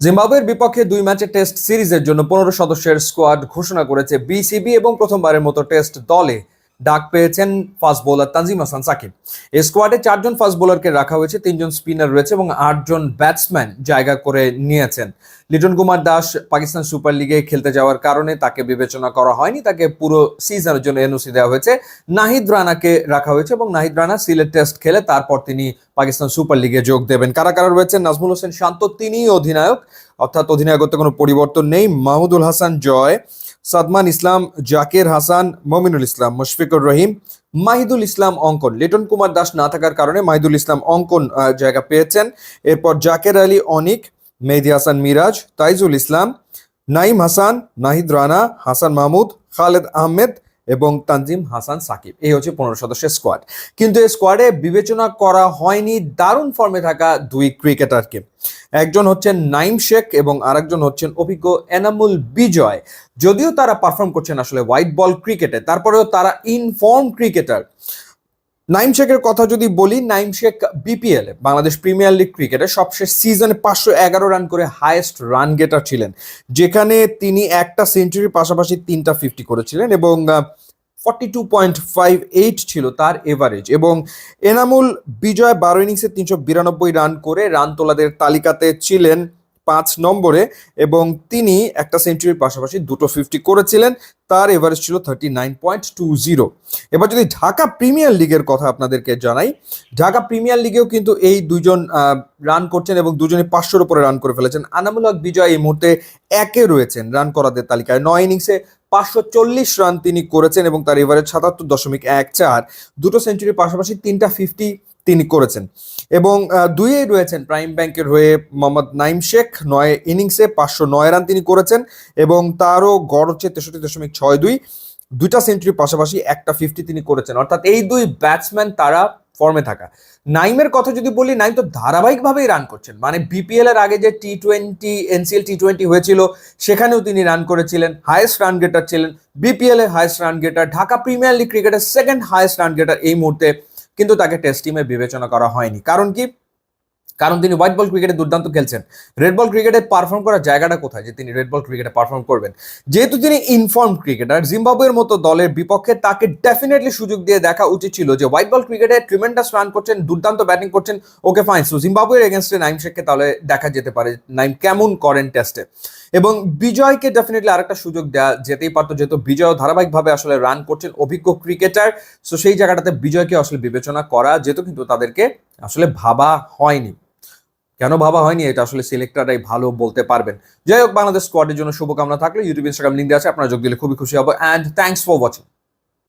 জিম্বাবুয়ের বিপক্ষে দুই ম্যাচে টেস্ট সিরিজের জন্য পনেরো সদস্যের স্কোয়াড ঘোষণা করেছে বিসিবি এবং প্রথমবারের মতো টেস্ট দলে ডাক পেয়েছেন ফাস্ট বোলার তানজিম হাসান সাকিব। স্কোয়াডে চারজন ফাস্ট বোলারকে রাখা হয়েছে, তিনজন স্পিনার রয়েছে এবং আটজন ব্যাটসম্যান জায়গা করে নিয়েছেন। লিটন কুমার দাস পাকিস্তান সুপার লিগে খেলতে যাওয়ার কারণে তাকে বিবেচনা করা হয়নি, তাকে পুরো সিজনের জন্য এনওসি দেওয়া হয়েছে। নাহিদ রানাকে রাখা হয়েছে এবং নাহিদ রানা সিলেট টেস্ট খেলে তারপর তিনি পাকিস্তান সুপার লিগে যোগ দেবেন। কারা কারা রয়েছেন? নাজমুল হোসেন শান্ত তিনি অধিনায়ক। অর্থাৎ অধিনায়কত্বে কোনো পরিবর্তন নেই। মাহমুদুল হাসান জয়। সাদমান ইসলাম, জাকের হাসান, মমিনুল ইসলাম, মুশফিকুর রহিম, মাহিদুল ইসলাম অঙ্কন। লিটন কুমার দাস না থাকার কারণে মাহিদুল ইসলাম অঙ্কন জায়গা পেয়েছেন। এরপর জাকের আলী, অনিক, মেহদি হাসান, মিরাজ, তাইজুল ইসলাম, নাইম হাসান, নাহিদ রানা, হাসান মাহমুদ, খালেদ আহমেদ এবং তানজিম হাসান সাকিব। এই হচ্ছে পনেরো সদস্যের স্কোয়াড কিন্তু এই স্কোয়াডে বিবেচনা করা হয়নি দারুণ ফর্মে থাকা দুই ক্রিকেটারকে একজন হচ্ছেন নাইম শেখ এবং আরেকজন হচ্ছেন অভিজ্ঞ এনামুল বিজয়। যদিও তারা পারফর্ম করছেন আসলে হোয়াইট বল ক্রিকেটে তারপরেও তারা ইনফর্ম ক্রিকেটার নাইম শেখের কথা যদি বলি Naim Sheikh BPL Bangladesh premier league ক্রিকেটে সবশেষ সিজনে পাঁচশো এগারো রান করে হায়েস্ট রান গেটার ছিলেন। যেখানে তিনি একটা সেঞ্চুরির পাশাপাশি তিনটা ফিফটি করেছিলেন এবং forty two point five eight ছিল তার এভারেজ এবং এনামুল বিজয় বারো ইনিংসে তিনশো বিরানব্বই রান করে রান তোলাদের তালিকাতে ছিলেন পাঁচ নম্বরে এবং তিনি একটা সেঞ্চুরির পাশাপাশি দুটো ফিফটি করেছিলেন, তার এভারেজ ছিল thirty nine point two zero এবার যদি ঢাকা প্রিমিয়ার লিগের কথা আপনাদেরকে জানাই, ঢাকা প্রিমিয়ার লিগেও কিন্তু এই দুজন রান করছেন এবং দুজনে পাঁচশোর উপরে রান করে ফেলেছেন। আনামুল হক বিজয় এই মুহূর্তে একে রয়েছেন রান করাদের তালিকায়। নয় ইনিংসে পাঁচশো চল্লিশ রান তিনি করেছেন এবং তার এভারেজ সাতাত্তর দশমিক এক চার। দুটো সেঞ্চুরির পাশাপাশি তিনটা ফিফটি তিনি করেছেন। এবং আহ, দুইয়েই রয়েছেন প্রাইম ব্যাংকের হয়ে মোহাম্মদ নাইম শেখ নয় ইনিংসে পাঁচশো নয় রান তিনি করেছেন এবং তারও গড় হচ্ছে তেষট্টি দশমিক ছয় দুই। দুইটা সেঞ্চুরির পাশাপাশি একটা ফিফটি তিনি করেছেন। অর্থাৎ এই দুই ব্যাটসম্যান তারা ফর্মে থাকা। নাইমের কথা যদি বলি নাইম তো ধারাবাহিকভাবেই রান করছেন। মানে বিপিএল এর আগে যে T twenty NCL T twenty হয়েছিল সেখানেও তিনি রান করেছিলেন হায়েস্ট রান গেটার ছিলেন। বিপিএল এর highest run getter Dhaka premier league ক্রিকেটের সেকেন্ড হায়েস্ট রান গেটার এই মুহূর্তে কিন্তু তাকে টেস্ট টিমে বিবেচনা করা হয়নি। কারণ কি? কারণ তিনি হোয়াইট বল ক্রিকেটে দুর্দান্ত খেলছেন। রেড বল ক্রিকেটে পারফর্ম করার জায়গাটা কোথায় যে তিনি রেড বল ক্রিকেটে পারফর্ম করবেন? যেহেতু তিনি ইনফর্ম ক্রিকেটার জিম্বাবুয়ের মতো দলের বিপক্ষে তাকে ডেফিনেটলি সুযোগ দিয়ে দেখা উচিত ছিল যে হোয়াইট বল ক্রিকেটে ট্রিমেন্ডাস রান করছেন, দুর্দান্ত ব্যাটিং করছেন। ওকে ফাইন সো জিম্বাবুয়ের এগেনস্টে নাইম শেখকে তাহলে দেখা যেতে পারে। নাইম কেমন করেন টেস্টে এবং বিজয়কে ডেফিনেটলি আরেকটা সুযোগ দেওয়া যেতেই পারতো, যেহেতু বিজয় ধারাবাহিকভাবে আসলে রান করছেন অভিজ্ঞ ক্রিকেটার সো সেই জায়গাটাতে বিজয়কে আসলে বিবেচনা করা যেত কিন্তু তাদেরকে আসলে ভাবা হয়নি। কেন ভাবা হয়নি? এটা আসলে সিলেক্টররাই ভালো বলতে পারবেন। যাই হোক, বাংলাদেশ স্কোয়াডের জন্য শুভকামনা থাকলে। ইউটিউব ইনস্টাগ্রাম লিঙ্ক আছে, আপনারা যোগ দিলে খুবই খুশি হব। And thanks for watching